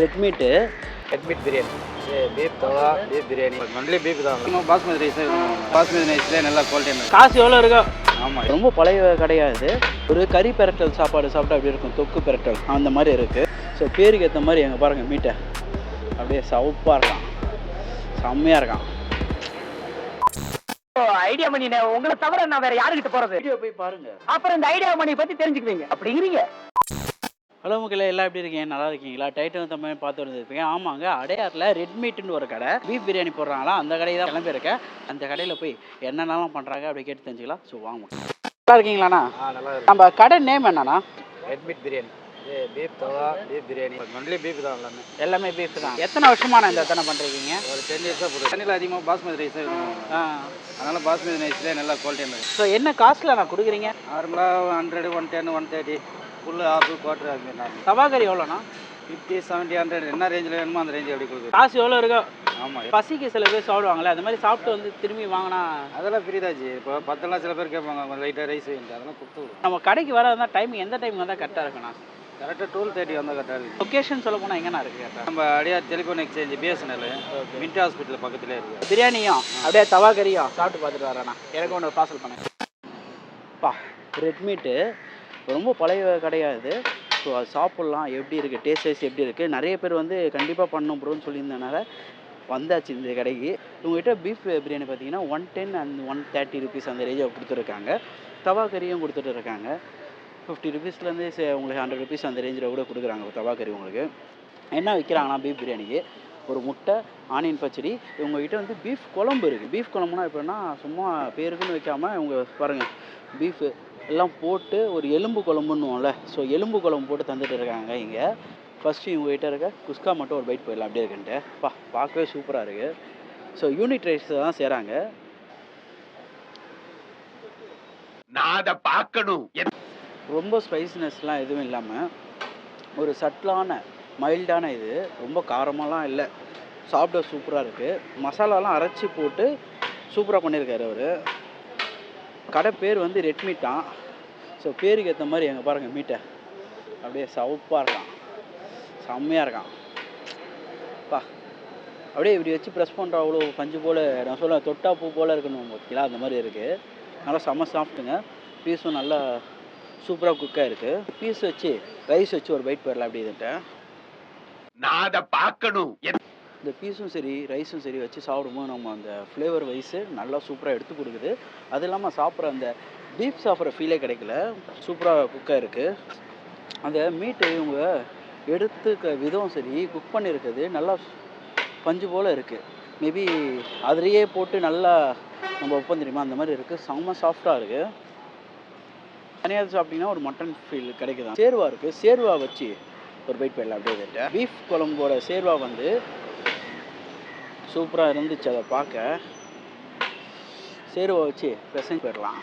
Red meat red meat biryani beef tawa beef biryani only beef தான். Basmati rice basmati ரைஸ்லேயே நல்லா quality காசு எவ்வளோ இருக்கோ ஆமாம் ரொம்ப பழைய கிடையாது. ஒரு கறி பெரட்டல் சாப்பாடு சாப்பிட்டா அப்படி இருக்கும். தொக்கு பெரட்டல் அந்த மாதிரி இருக்குது ஸோ பேருக்கு ஏற்ற மாதிரி எங்கே பாருங்கள் மீட்டை அப்படியே சவுப்பாக இருக்கான். செம்மையாக இருக்கான். ஐடியா மணி உங்களை தவிர நான் வேற யாருகிட்ட போறது? வீடியோ போய் பாருங்கள் அப்புறம் இந்த ஐடியா மணி பத்தி தெரிஞ்சுக்குவீங்க. அப்படிங்கிறீங்க. ஹலோ மக்களே எல்லாம் எப்படி இருக்கீங்க? நல்லா இருக்கீங்களா? டைட்டன் தமிழ் பார்த்து வந்துருப்பீங்க. ஆமாங்க அடையாரில் ரெட் மீட்டுன்னு ஒரு கடை. பீஃப் பிரியாணி போடுறாங்களா? அந்த கடையை தான் கிளம்பியிருக்கேன். அந்த கடையில் போய் என்னென்னலாம் பண்ணுறாங்க அப்படி கேட்டு தெரிஞ்சுக்கலாம். ஸோ வாங்க நல்லா இருக்கீங்களாண்ணா நம்ம கடை நேம் என்னண்ணா? Red meat biryani. Beef tawa beef biryani. Only beef தான் எல்லாமே. எல்லாமே பீஃப் தான். எத்தனை வருஷமான இந்த எத்தனை பண்ணுறீங்க ஒரு டென் இயர்ஸாக போடுது தண்ணியில் அதிகமாக பாஸ்மதி ரைஸ் அதனால் பாஸ்மதி ரைஸ்லேயே நல்லா குவாலிட்டி இருக்குது ஸோ என்ன காஸ்ட்டில் நான் கொடுக்குறீங்க? நார்மலாக hundred one ten one thirty full half quarter அதுமாரி நார்மல் தவாக்கறி எவ்வளோண்ணா? ஃபிஃப்டி செவன்ட்டி ஹண்ட்ரட் என்ன ரேஞ்சில் வேணுமோ அந்த ரேஞ்ச் எப்படி கொடுக்குது காசு எவ்வளோ இருக்கோ? ஆமாம் பசிக்கு சில பேர் சாப்பிடுவாங்களே அந்த மாதிரி சாப்பிட்டு வந்து திரும்பி வாங்கினா அதெல்லாம் ஃப்ரீ தாச்சு இப்போ பத்தெல்லாம் சில பேர் கேட்பாங்க கொஞ்சம் லைட்டாக ரைஸ் வேணும் அதெல்லாம் கொடுத்து விடுவோம். நம்ம கடைக்கு வர இருந்தால் டைம் எந்த டைம் வந்தால் கரெக்டாக இருக்குண்ணா கரெக்டாக டுவெல் தேர்ட்டி வந்தால் கரெக்டாக இருக்குது லொக்கேஷன் சொல்ல போனால் எங்கண்ணா இருக்குது நம்ம Adyar telephone exchange BSNL mint hospital பக்கத்துலேயே இருக்குது பிரியாணியும் அப்படியே தவா கறியும் சாப்பிட்டு பார்த்துட்டு வரேண்ணா. எனக்கு ஒன்று பார்சல் பண்ணேன் பா ரெட் மீட்டு ரொம்ப பழைய கிடையாது ஸோ அது சாப்பிட்லாம். எப்படி இருக்குது டேஸ்ட் வைஸ் எப்படி இருக்குது நிறைய பேர் வந்து கண்டிப்பாக பண்ணும் ப்ரோன்னு சொல்லியிருந்தனால வந்தாச்சு இந்த கடைக்கு. உங்கள்கிட்ட பீஃப் பிரியாணி பார்த்தீங்கன்னா one ten and one thirty rupees அந்த ரேஞ்சில் கொடுத்துருக்காங்க. தவா கறியும் கொடுத்துட்டு இருக்காங்க. ஃபிஃப்டி ருபீஸ்லேருந்து உங்களுக்கு ஹண்ட்ரட் ருபீஸ் அந்த ரேஞ்சில் கூட கொடுக்குறாங்க. தவா கறி உங்களுக்கு. என்ன விற்கிறாங்கன்னா பீஃப் பிரியாணிக்கு ஒரு முட்டை ஆனியன் பச்சடி. இவங்ககிட்ட வந்து பீஃப் குழம்பு இருக்குது பீஃப் குழம்புனா எப்படின்னா சும்மா பேருக்குன்னு வைக்காமல் இவங்க பாருங்கள் பீஃபு எல்லாம் போட்டு ஒரு எலும்பு குழம்புன்னுவோம்ல. ஸோ எலும்பு குழம்பு போட்டு தந்துட்டு இருக்காங்க இங்கே. ஃபஸ்ட்டு இவங்ககிட்ட இருக்க குஸ்கா மட்டும் ஒரு பைட் போயிடலாம். அப்படியே இருக்குன்ட்டு பா பார்க்கவே சூப்பராக இருக்குது ஸோ யூனிட் ரைஸ் தான் செய்கிறாங்க நான் அதை பார்க்கணும். ரொம்ப ஸ்பைசினஸ்லாம் எதுவும் இல்லாமல் ஒரு சட்டிலான மைல்டான இது. ரொம்ப காரமாலாம் இல்லை. சாப்பிட சூப்பராக இருக்குது மசாலாலாம் அரைச்சி போட்டு சூப்பராக பண்ணியிருக்காரு அவர். கடை பேர் வந்து ரெட் மீட்டான் ஸோ பேருக்கு ஏற்ற மாதிரி எங்கே பாருங்கள் மீட்டை அப்படியே சவுப்பாக இருக்கான். செம்மையாக இருக்கான். பா. அப்படியே இப்படி வச்சு ப்ரெஸ் பண்ணுற அவ்வளோ பஞ்சு போல் நான் சொல்ல தொட்டா பூ போல் இருக்கணும் பார்த்தீங்களா அந்த மாதிரி இருக்குது நல்லா செம்ம சாப்பிட்டுங்க பீஸும் நல்லா சூப்பராக குக்காக இருக்குது பீஸ் வச்சு ரைஸ் வச்சு ஒரு பைட் போயிடலாம் அப்படி இதுன்ட்டு. நான் அதை பார்க்கணும். இந்த பீஸும் சரி ரைஸும் சரி வச்சு சாப்பிடும்போது நம்ம அந்த ஃப்ளேவர் வைஸு நல்லா சூப்பராக எடுத்து கொடுக்குது. அது இல்லாமல் சாப்பிட்ற அந்த பீஃப் சாப்பிட்ற ஃபீலே கிடைக்கல. சூப்பராக குக்காக இருக்குது அந்த மீட்டை இவங்க எடுத்துக்க விதம் சரி குக் பண்ணியிருக்குது நல்லா பஞ்சு போல் இருக்குது மேபி அதிலேயே போட்டு நல்லா நம்ம வைப்போம் தெரியுமா? அந்த மாதிரி இருக்குது செம்ம சாஃப்டாக இருக்குது தனியாக சாப்பிட்டீங்கன்னா ஒரு மட்டன் ஃபீல் கிடைக்குது? சேர்வா இருக்குது சேர்வா வச்சு ஒரு பைட் போயிடலாம் அப்படியே பீஃப் குழம்போட சேர்வா வந்து சூப்பராக இருந்துச்சு. அதை பார்க்க. சேர்வா வச்சு பெசஞ்சு போயிடலாம்.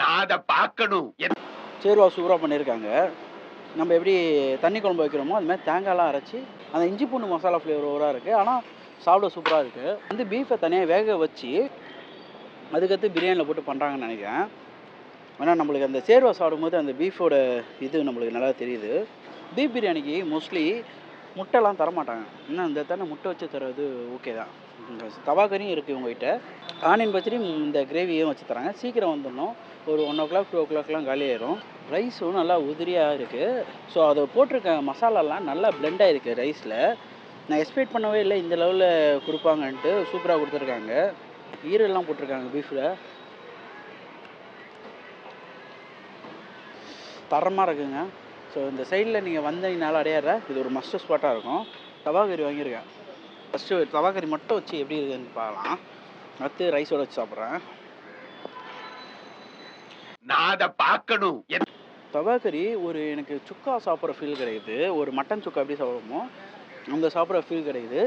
நான் அதை பார்க்கணும். சேர்வா சூப்பராக பண்ணியிருக்காங்க. நம்ம எப்படி தண்ணி குழம்பு வைக்கிறோமோ அது மாதிரி தேங்காய்லாம் அரைச்சி அந்த இஞ்சி பூண்டு மசாலா ஃப்ளேவரோட இருக்குது ஆனால் சாப்பிட சூப்பராக இருக்குது வந்து பீஃபை தனியாக வேக வச்சு அதுக்கடுத்து பிரியாணியில் போட்டு பண்ணுறாங்கன்னு நினைக்கிறேன். ஆனால் நம்மளுக்கு அந்த சேர்வா சாப்பிடும்போது அந்த பீஃபோட இது நம்மளுக்கு நல்லா தெரியுது. பீஃப் பிரியாணிக்கு மோஸ்ட்லி முட்டைலாம் தரமாட்டாங்க. இன்னும் இந்த தானே முட்டை வச்சு தர்றது ஓகே தான். தவா கறியும் இருக்குது இவங்ககிட்ட. ஆனியன் பச்சடி இந்த கிரேவியும் வச்சு தராங்க சீக்கிரம் வந்துடணும். ஒரு ஒன் ஓ கிளாக் டூ ஓ கிளாக்லாம் காலியாயிரும் ரைஸும் நல்லா உதிரியாக இருக்குது ஸோ அதை போட்டிருக்க மசாலாலாம் நல்லா பிளெண்ட் ஆகிருக்கு ரைஸில் நான் எக்ஸ்பெக்ட் பண்ணவே இல்லை. இந்த லெவலில் கொடுப்பாங்கன்ட்டு சூப்பராக கொடுத்துருக்காங்க. ஈரல்லாம் போட்டிருக்காங்க பீஃபில் தரமாக இருக்குங்க. ஸோ இந்த சைடில் நீங்கள் வந்தீங்கனால அடையாற இது ஒரு மஸ்ட் ஸ்பாட்டாக இருக்கும். தவாகரி வாங்கியிருக்கேன். ஃபஸ்ட்டு தவாகரி மட்டும் வச்சு எப்படி இருக்குன்னு பார்க்கலாம். அடுத்து ரைஸோட வச்சு சாப்பிட்றேன். நான் அதை பார்க்கணும். தவாக்கறி ஒரு எனக்கு சுக்கா சாப்பிட்ற ஃபீல் கிடைக்குது. ஒரு மட்டன் சுக்கா எப்படி சாப்பிடுமோ அந்த சாப்பிட்ற ஃபீல் கிடைக்குது.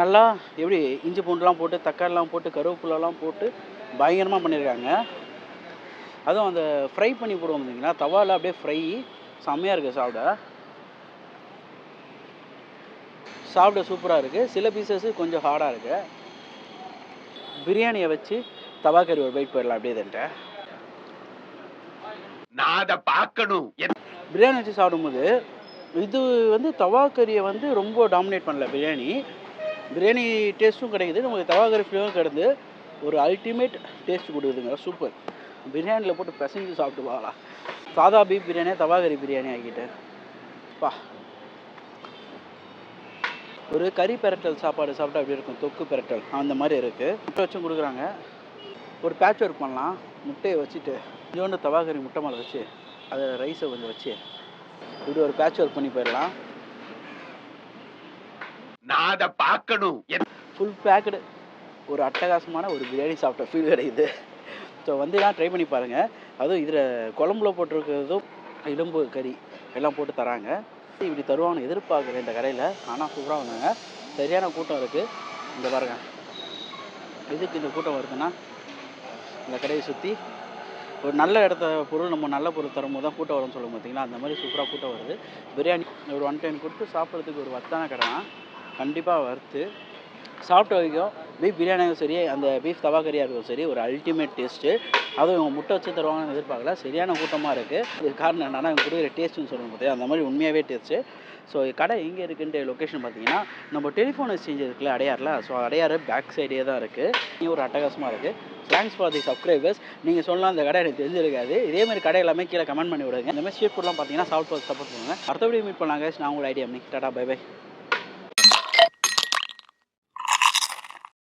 நல்லா எப்படி இஞ்சி பூண்டுலாம் போட்டு தக்காளிலாம் போட்டு கருவேப்பிலலாம் போட்டு பயங்கரமாக பண்ணியிருக்காங்க. அதுவும் அந்த ஃப்ரை பண்ணி போடுவோம் பார்த்தீங்களா தவாவில் அப்படியே ஃப்ரை செம்மையாக இருக்குது சாப்பிட. சாப்பிட சூப்பராக இருக்குது சில பீசஸ் கொஞ்சம் ஹார்டாக இருக்குது பிரியாணியை வச்சு தவாக்கறி ஒரு பைட் போயிடலாம் அப்படியே இதுன்ட்டு. நான் அதை பார்க்கணும். பிரியாணி வச்சு சாப்பிடும்போது இது வந்து தவா கறியை வந்து ரொம்ப டாமினேட் பண்ணல பிரியாணி. பிரியாணி டேஸ்ட்டும் கிடைக்குது. நமக்கு தவா கறி ஃப்ளேவரும் கிடந்து ஒரு அல்டிமேட் டேஸ்ட் கொடுக்குதுங்க. சூப்பர் பிரியாணியில் போட்டு பிசைஞ்சு சாப்பிட்டு பார்க்கலாம் சாதா பீஃப் பிரியாணியாக தவா கறி பிரியாணி ஆக்கிட்டு பா. ஒரு கறி பெரட்டல் சாப்பாடு சாப்பிட்டா எப்படி இருக்கும்? தொக்கு பெரட்டல் அந்த மாதிரி இருக்குது முட்டை வச்சும் கொடுக்குறாங்க. ஒரு பேட்ச் ஒர்க் பண்ணலாம். முட்டையை வச்சுட்டு கொஞ்சோண்டு தவா கறி முட்டை மேலே வச்சு அதை ரைஸை கொஞ்சம் வச்சு. இப்படி ஒரு பேட்ச் ஒர்க் பண்ணி போயிடலாம். நான் அதை பார்க்கணும். ஃபுல் பேக்கடு ஒரு அட்டகாசமான ஒரு பிரியாணி சாப்பிட்ட ஃபீல் கிடைக்குது. ஸோ வந்து தான் ட்ரை பண்ணி பாருங்கள் அதுவும் இதில் குழம்புல போட்டிருக்கிறதும் எலும்பு கறி எல்லாம் போட்டு தராங்க. இப்படி தருவாங்கன்னு எதிர்பார்க்குறேன் இந்த கடையில். ஆனால் சூப்பராக வந்தாங்க. சரியான கூட்டம் இருக்குது இந்த பாருங்க. எதுக்கு இந்த கூட்டம் வருதுன்னா இந்த கடையை சுற்றி ஒரு நல்ல இடத்த பொருள் நம்ம நல்ல பொருள் தரும்போது தான் கூட்டம் வரும்னு சொல்லுவோம் பார்த்தீங்களா அந்த மாதிரி சூப்பராக கூட்டம் வருது. பிரியாணி ஒரு ஒன் டைம் கொடுத்து சாப்பிட்றதுக்கு ஒரு வர்த்தான கடை தான் கண்டிப்பாக வறுத்து சாப்பிட்ட வரைக்கும் பீஃப் பிரியாணியும் சரி அந்த பீஃப் தவா கறியாக இருக்கும் சரி ஒரு அல்டிமேட் டேஸ்ட்டு அதுவும் இவங்க முட்டை வச்சு தருவாங்கன்னு எதிர்பார்க்கல. சரியான கூட்டமாக இருக்குது இது காரணம் என்னன்னா இவங்க கொடுக்குற டேஸ்ட்டுன்னு சொல்லுவோம் பார்த்தியா அந்த மாதிரி உண்மையாகவே டேஸ்ட்டு ஸோ கடை எங்கே இருக்குன்ற லொக்கேஷன் பார்த்தீங்கன்னா நம்ம டெலிஃபோன் எக்ஸ்சேஞ்ச் இருக்குல்ல அடையாரில்? ஸோ அடையாறு பேக் சைடே தான் இருக்குது இங்கே ஒரு அட்டகாசமாக இருக்குது தேங்க்ஸ் ஃபார் தி சப்ஸ்கிரைபர்ஸ் நீங்கள் சொல்லலாம் அந்த கடை எனக்கு தெரிஞ்சிருக்காது. இதே மாதிரி கடை எல்லாமே கீழே கமெண்ட் பண்ணி விடுங்க. இந்த மாதிரி ஸ்ட்ரீட் ஃபுட்லாம் பார்த்தீங்கன்னா சாப்பிட்டு சப்போர்ட் பண்ணுங்கள் அடுத்தபடி மீட் பண்ணாங்க நான் உங்களோட ஐடியா டாடா பை பை